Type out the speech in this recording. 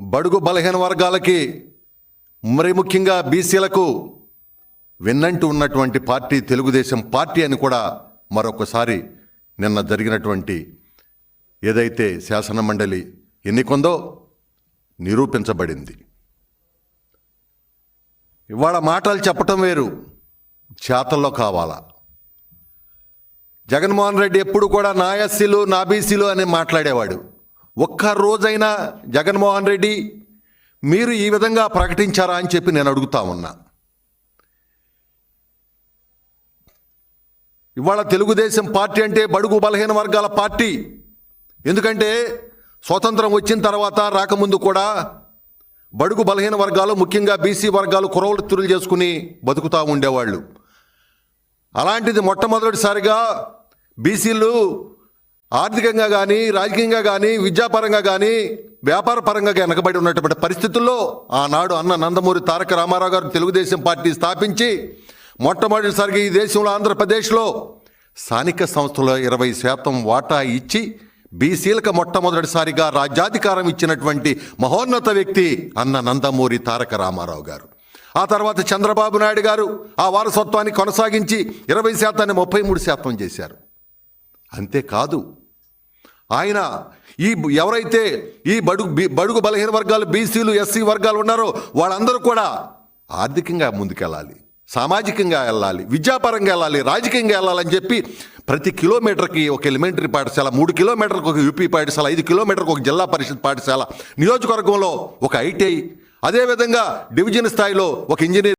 బడుగు బలహీన వర్గాలకి మరి ముఖ్యంగా బీసీలకు విన్నంటూ ఉన్నటువంటి పార్టీ తెలుగుదేశం పార్టీ అని కూడా మరొకసారి నిన్న జరిగినటువంటి ఏదైతే శాసన మండలి ఎన్నికొందో నిరూపించబడింది. ఇవాళ మాటలు చెప్పటం వేరు చేతల్లో కావాలా? జగన్మోహన్ రెడ్డి ఎప్పుడు కూడా నా ఎస్సీలు నా బీసీలు అని మాట్లాడేవాడు. ఒక్క రోజైనా జగన్మోహన్ రెడ్డి మీరు ఈ విధంగా ప్రకటించారా అని చెప్పి నేను అడుగుతా ఉన్నా. ఇవాళ తెలుగుదేశం పార్టీ అంటే బడుగు బలహీన వర్గాల పార్టీ. ఎందుకంటే స్వతంత్రం వచ్చిన తర్వాత రాకముందు కూడా బడుగు బలహీన వర్గాలు ముఖ్యంగా బీసీ వర్గాలు కురవృత్తులు చేసుకుని బతుకుతూ ఉండేవాళ్ళు. అలాంటిది మొట్టమొదటిసారిగా బీసీలు ఆర్థికంగా కానీ రాజకీయంగా కానీ విద్యాపరంగా కానీ వ్యాపార పరంగా వెనకబడి ఉన్నటువంటి పరిస్థితుల్లో ఆనాడు అన్న నందమూరి తారక రామారావు గారు తెలుగుదేశం పార్టీ స్థాపించి మొట్టమొదటిసారిగా ఈ దేశంలో ఆంధ్రప్రదేశ్లో స్థానిక సంస్థలో ఇరవై శాతం వాటా ఇచ్చి బీసీలకు మొట్టమొదటిసారిగా రాజ్యాధికారం ఇచ్చినటువంటి మహోన్నత వ్యక్తి అన్న నందమూరి తారక రామారావు గారు. ఆ తర్వాత చంద్రబాబు నాయుడు గారు ఆ వారసత్వాన్ని కొనసాగించి ఇరవై శాతాన్ని ముప్పై మూడు శాతం చేశారు. అంతేకాదు ఆయన ఈ ఎవరైతే ఈ బడుగు బడుగు బలహీన వర్గాలు బీసీలు ఎస్సీ వర్గాలు ఉన్నారో వాళ్ళందరూ కూడా ఆర్థికంగా ముందుకెళ్ళాలి సామాజికంగా వెళ్ళాలి విద్యాపరంగా వెళ్ళాలి రాజకీయంగా వెళ్ళాలని చెప్పి ప్రతి కిలోమీటర్కి ఒక ఎలిమెంటరీ పాఠశాల మూడు కిలోమీటర్కి ఒక యూపీ పాఠశాల ఐదు కిలోమీటర్కి ఒక జిల్లా పరిషత్ పాఠశాల నియోజకవర్గంలో ఒక ఐటీఐ అదేవిధంగా డివిజన్ స్థాయిలో ఒక ఇంజనీర్